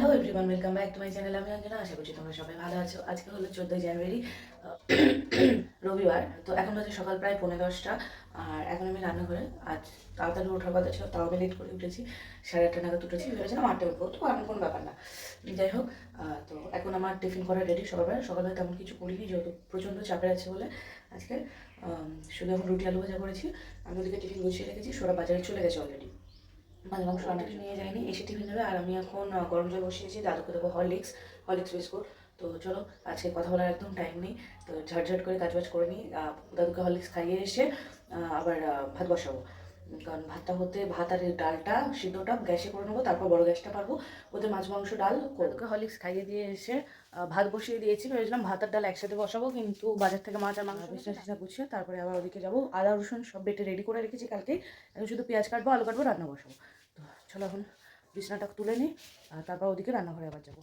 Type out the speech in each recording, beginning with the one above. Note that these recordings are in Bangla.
Hello everyone welcome back to my channel আমি অঞ্জনা, আশা করছি তোমরা সবাই ভালো আছো। আজকে হলো চোদ্দোই জানুয়ারি রবিবার। তো এখন বাজে সকাল প্রায় পৌনে দশটা, আর এখন আমি রান্না করে আজ তাড়াতাড়ি ওঠার কথা ছিল, তাও আমি লেট করে উঠেছি। সাড়ে আটটা নাগাদ উঠেছি, ভেবেছিলাম আটটা উঠবো তো এমন কোনো ব্যাপার না। যাই হোক তো এখন আমার টিফিন করা রেডি সকালবেলা। সকালবেলা তেমন কিছু করিনি, যেহেতু প্রচণ্ড চাপে আছে বলে আজকে শুধু এখন রুটি, আলু ভাজা করেছি। আমি ওদিকে টিফিন গুছিয়ে রেখেছি, সোরা বাজারে চলে গেছে অলরেডি মাঝে মাংস নিয়ে যায়নি এসে টিফিন যাবে আর আমি এখন গরম জল বসিয়েছি দাদুকে দেবো হরলিক্স হরলিক্স বিস্কুট। তো চলো, আজকে কথা বলার একদম টাইম নেই, তো ঝটঝট করে কাজবাজ করে নিই দাদুকে হরলিক্স খাইয়ে এসে আবার ভাত বসাবো। কারণ ভাতটা হতে ভাত আর ডালটা সিদ্ধটা গ্যাসে করে নেব তারপর বড় গ্যাসটা পারব। ওতে মাছ মাংস ডাল দাদুকে হরলিক্স খাইয়ে দিয়ে এসে ভাত বসিয়ে দিয়েছি ভেবেছিলাম ভাত আর ডাল একসাথে বসাবো কিন্তু বাজার থেকে মাছ আর মাংস বিছনা টিছনা গুছিয়ে তারপরে আবার ওদিকে যাব। আদা রসুন সব বেটে রেডি করে রেখেছি কালকে। এখন শুধু পেঁয়াজ কাটবো আলু কাটবো রান্না বসাবো। তো চলো এখন বিছনাটা তুলে নিই আর তারপর ওদিকে রান্নাঘরে আবার যাব।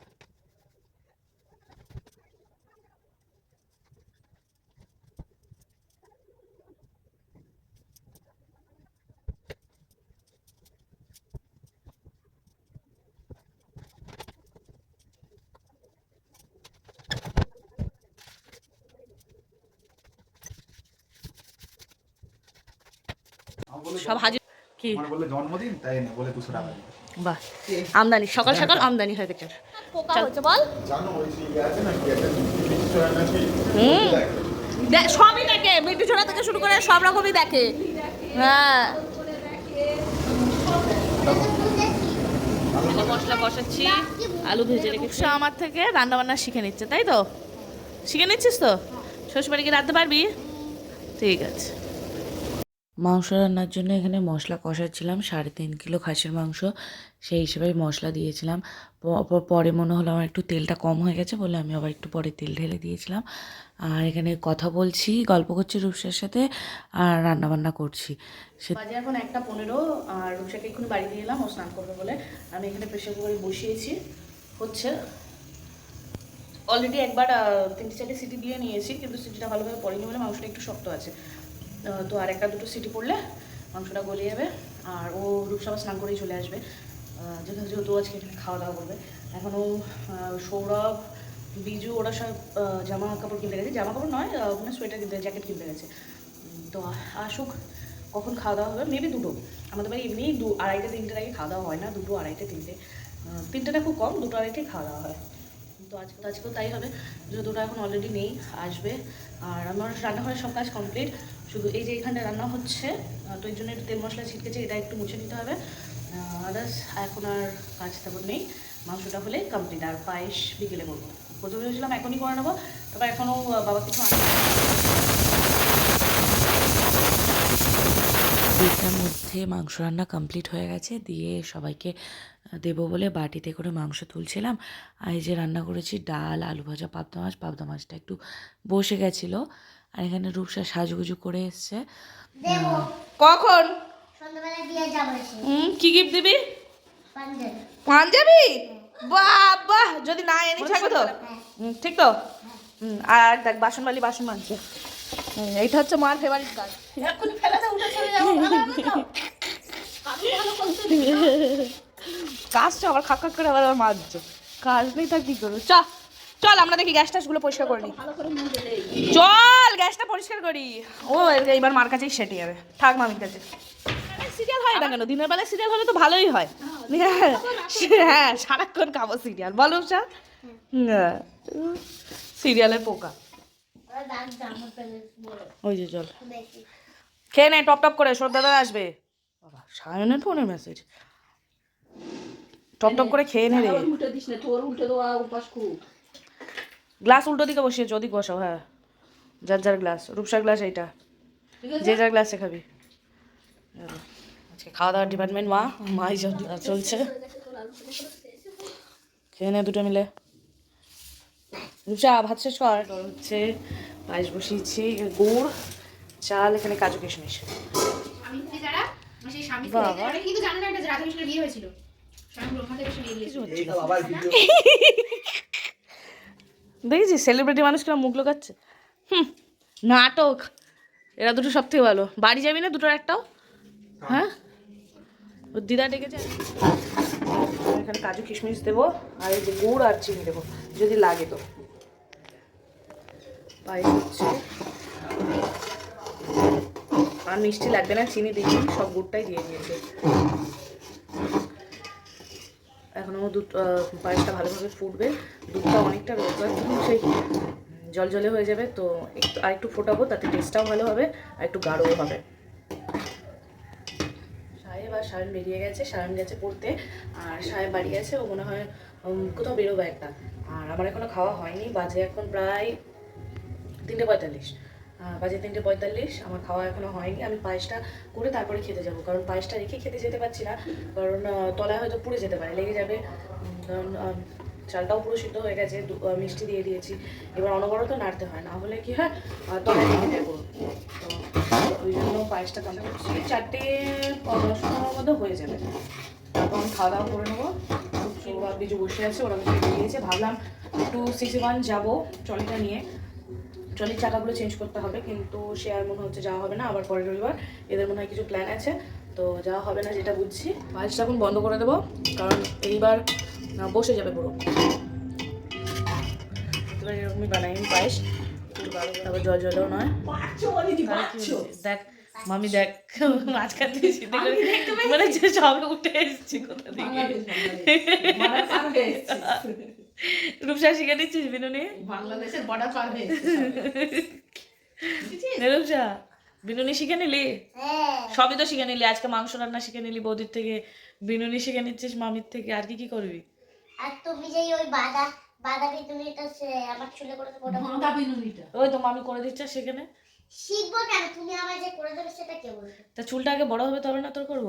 সব হাজির কি? আমার জন্মদিন তাই না? বলে দুশো টাকা বাহ আমদানি সকাল সকাল আমদানি হয়ে গেছে। পোকা হচ্ছে বল। জানো ওই ইয়ে আছে না কি নাকি? হুম। সবই দেখে মিটু ছোড়া থেকে শুরু করে সব রকমই দেখে। হ্যাঁ। মশলা কষাচ্ছি আলু ভেজে রেখেছি। আমার থেকে রান্না বান্না শিখে নিচ্ছে তাই তো? শিখে নিচ্ছিস তো? শ্বশুরবাড়ি গিয়ে রাঁধতে পারবি? ঠিক আছে। মাংস রান্নার জন্য এখানে মশলা কষাচ্ছিলাম, সাড়ে তিন কিলো খাসির মাংস। সেই হিসেবে মশলা দিয়েছিলাম। পরে মনে হলো আমার একটু তেলটা কম হয়ে গেছে বলে আমি আবার একটু পরে তেল ঢেলে দিয়েছিলাম। আর এখানে কথা বলছি, গল্প করছি রূপসার সাথে আর রান্না বান্না করছি। সে এখন একটা পনেরো, আর রূপসাকে এক্ষুনি বাড়ি দিয়ে এলাম, ও স্নান করবে বলে। আমি এখানে প্রেশার কুকারে বসিয়েছি, হচ্ছে। অলরেডি একবার তিনটে চারটে সিটি দিয়ে নিয়েছি, কিন্তু সিটিটা ভালোভাবে পড়েনি বলে মাংসটা একটু শক্ত আছে। তো আর একটা দুটো সিটি পড়লে মাংসটা গলে যাবে আর ও রূপসভা স্নান করেই চলে আসবে। যেহেতু যেহেতু আজকে এখানে খাওয়া দাওয়া করবে। এখনও সৌরভ, বিজু ওরা সব জামা কাপড় কিনতে গেছে। জামা কাপড় নয় ওখানে সোয়েটার কিনতে, জ্যাকেট কিনতে গেছে। তো আসুক, কখন খাওয়া দাওয়া হবে? মেবি দুটো। আমাদের বাড়ি এমনি দু, আড়াইটে তিনটে আগে খাওয়া দাওয়া হয় না, দুটো, আড়াইটে, তিনটে। তিনটেটা খুব কম, দুটো, আড়াইটে খাওয়া দাওয়া হয়। তো আজকে তো আজকেও তাই হবে। যেহেতু ওটা এখন অলরেডি নেই, আসবে। আর আমার রান্নাঘরের সব কাজ কমপ্লিট শুধু এই যে এখানে রান্না হচ্ছে তো এই জন্য একটু তেল মশলা ছিটকেছে এটা একটু মুছে নিতে হবে। আদার্স এখন আর কাজ তেমন নেই। মাংসটা হলে কমপ্লিট আর পায়েস বিকেলে করব। প্রথমে ভেবেছিলাম এখনই করে নেব, তারপর এখনও বাবা কিছু আনে দুইটার মধ্যে মাংস রান্না কমপ্লিট হয়ে গেছে, দিয়ে সবাইকে দেবো বলে বাটিতে করে মাংস তুলছিলাম। আর এই যে রান্না করেছি ডাল, আলু ভাজা, পাবদা মাছ, পাবদা মাছটা একটু বসে গেছিল। আর এখানে রূপসা সাজুগুজু করে এসছে। কখন? কি গিফট দিবি? পাঞ্জাবি। পাঞ্জাবি? বাহ বাহ যদি না এনে থাকো তো। ঠিক তো? আর দেখ বাসন বালি বাসন মানছে এইটা হচ্ছে মার ফেভারিট কাজ। এক্ষুনি ফেলাতে উঠে চলে করতে কাজটা আবার খাক খাক করে আবার মারছে। কাজ নেই তা কি করব? চ। চল আমরা দেখি গ্যাস ট্যাসগুলো পরিষ্কার করে নিই। চল গ্যাসটা পরিষ্কার করি। ও এইবার মার কাছেই সেটে যাবে। থাক মামির কাছে। সিরিয়াল হয় না কেন? দিনের বেলায় সিরিয়াল হলে তো ভালোই হয়। হ্যাঁ, হ্যাঁ সারাক্ষণ খাব সিরিয়াল। বলো স্যার সিরিয়ালের পোকা। ওই যে চল। খেয়ে নে টপ টপ করে শ্রদ্ধাদা আসবে। বাবা সায়নের ফোনের মেসেজ টপ টপ করে খেয়ে নে রে। উল্টে দিস না তোর উল্টে দেওয়া উপাস খুব। গ্লাস উল্টো দিকে বসিয়েছে ওদিক বসাও হ্যাঁ। যার যার গ্লাস রূপসার গ্লাস এইটা। যে যার গ্লাসে খাবি। আজকে খাওয়া দাওয়ার ডিপার্টমেন্ট মা মাই সব চলছে। খেয়ে নে দুটো মিলে। রূপসা ভাত শেষ কর। হচ্ছে পায়েস বসিয়েছি গুড় চাল এখানে কাজু কিশমিশ। স্বামী স্বামী বাবা। কিন্তু জানে না এটা রাধা কৃষ্ণের বিয়ে হয়েছিল। স্বয়ং ব্রহ্মাদেব এসে নিয়ে গিয়েছিল দেখেছিস? সেলিব্রিটি মানুষগুলো মুখ লোকাচ্ছে। হুম নাটক। এরা দুটো সব থেকে ভালো। বাড়ি যাবি না দুটোর একটাও? হ্যাঁ। ওর দিদা ডেকেছে। এখানে কাজু কিশমিশ দেবো আর এই যে গুড় আর চিনি দেবো যদি লাগে তো। পায়েস হচ্ছে। আর মিষ্টি লাগবে না চিনি দিইনি সব গুড়টাই দিয়ে দিয়েছে। এখন আমার দুধ পায়েসটা ভালোভাবে ফুটবে। দুধটা অনেকটা রোজগার সেই জল জলে হয়ে যাবে, তো একটু আর একটু ফোটাবো, তাতে টেস্টটাও ভালো হবে, আর একটু গাঢ়ও হবে। সাহেব আর সায়ন বেরিয়ে গেছে, সায়ন গেছে পড়তে, আর সাহেব বাড়ি গেছে ও মনে হয় কোথাও বেরোবে একটা। আর আমার এখনও খাওয়া হয়নি, বাজে এখন প্রায় তিনটে পঁয়তাল্লিশ। বাজে তিনটে পঁয়তাল্লিশ, আমার খাওয়া এখনও হয়নি, আমি পায়েসটা করে তারপরে খেতে যাব, কারণ পায়েসটা রেখে খেতে যেতে পারছি না, কারণ তলায় হয়তো পুড়ে যেতে পারে, লেগে যাবে কারণ চালটাও পুরো সিদ্ধ হয়ে গেছে মিষ্টি দিয়ে দিয়েছি, এবার অনবরত নাড়তে হয়, না হলে কি হয় তলায় লেগে তো, ওই জন্য পায়েসটা কমপ্লিট করছি চারটে দশ পনেরোর মধ্যে হয়ে যাবে। তারপর আমি খাওয়া দাওয়া করে নেব বিজু বসে আছে, ওরা বেরিয়েছে ভাবলাম একটু সিসি ওয়ান যাব, ট্রলিটা নিয়ে ট্রলির চাকাগুলো চেঞ্জ করতে হবে কিন্তু সে আর মনে হচ্ছে যাওয়া হবে না আবার পরের রবিবার। এদের মনে হয় কিছু প্ল্যান আছে তো যাওয়া হবে না যেটা বুঝছি। বাসটা এখন বন্ধ করে দেবো কারণ এইবার বসে যাবে পুরো। এবার এরকমই বানাই পায়েস। ভালো আবার জল জলেও নয়। দেখ মামি দেখ মাঝখান থেকে সিদ্ধি করে মানে যে সবে উঠে এসেছি কোথা থেকে? রূপসা শিখে নিচ্ছিস বিনুনি? বাংলাদেশের বর্ডার পার হয়ে রূপসা বিনুনি শিখে নিলি? হ্যাঁ। সবই তো শিখে নিলি। আজকে মাংস রান্না শিখে নিলি বৌদির থেকে। বিনুনি শিখে নিচ্ছিস মামির থেকে। আর কি কি করবি? আর তুমি যে ওই বাদা তুমি এটা সে- আমার চুলে করে ওটা ভাঙা বিনুনিটা। ওই তো মামি করে দিচ্ছে সেখানে। শিখব কেন? তুমি আমায় যে করে দেবে সেটা কে বলবে? তা চুলটা আগে বড় হবে তবে না তোর করব?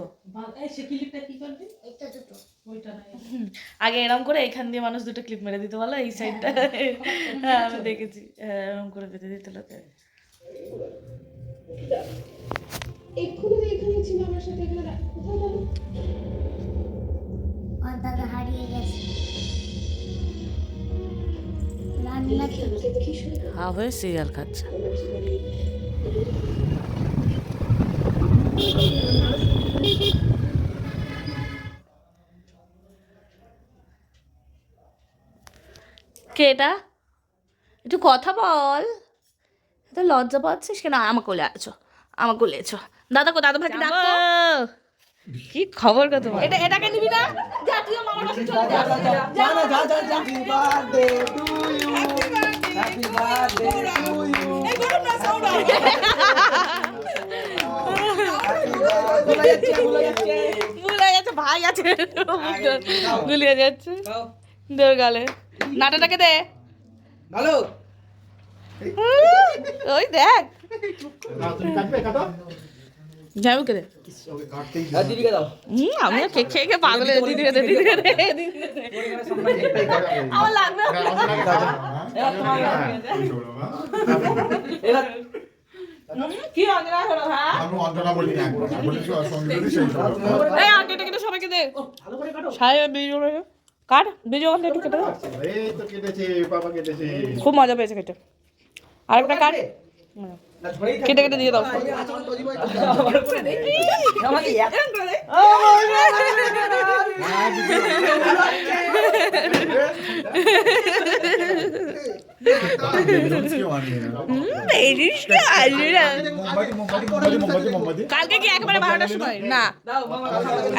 এই সে ক্লিপটা কি করবি? তো দুটো। ওইটা নাই। আগে এরম করে এখান দিয়ে মানুষ দুটো ক্লিপ মেরে দিতে বলো? এই সাইডটা হ্যাঁ আমি দেখেছি। হ্যাঁ এরম করে বেঁধে দিতে লোকে। এক্ষুনি তো এখানে ছিল আমার সাথে এখানে কোথায় গেল? আমার দাদা হারিয়ে গেছে। হা হয়ে সিরিয়াল খাচ্ছে কে এটা একটু কথা বল এত লজ্জা পাচ্ছিস কেন আমার কোলে আছো আমার কোলে এছো দাদা কো দাদা ভাতি ডাকো কি খবর কত এটা এটাকে নিবি না যা তুই মামার কাছে চলে যা ভাই আছে গুলিয়ে যাচ্ছে তোর গালে নাটাটাকে দে ভালো ওই দেখ ঝামুকে দে আমিও খেয়ে খেয়ে খেয়ে আমার লাগবে। কি অঞ্জনা হলো হ্যাঁ আমি অন্তরা বলি না বলি সঙ্গে সেই এই আন্টিটা কেটে সবাইকে দে ভালো করে কাটো সাই বিজু কাট বিজু আন্টি একটু কেটে এই তো কেটেছে বাবা কেটেছে খুব মজা পেয়েছে কেটে আরেকটা কাট থাক। কেটে কেটে দিয়ে দাও। আমাকে কালকে কি একবারে বারোটার সময়? না।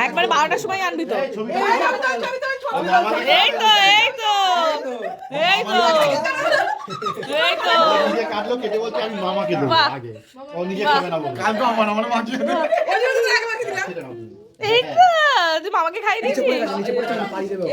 একবারে বারোটার সময় আনবি তো। ছবি এই তো এই তো এই তো এই তো। কাটলো কেটে বলছে আমি মামাকে দেবো আগে ও নিজে খাবে না বলে কাটবো আমার আমার মা এই তো তুই মামাকে খাই দিয়েছিস নিচে পড়ে না, পাড়ি দেবে। ও।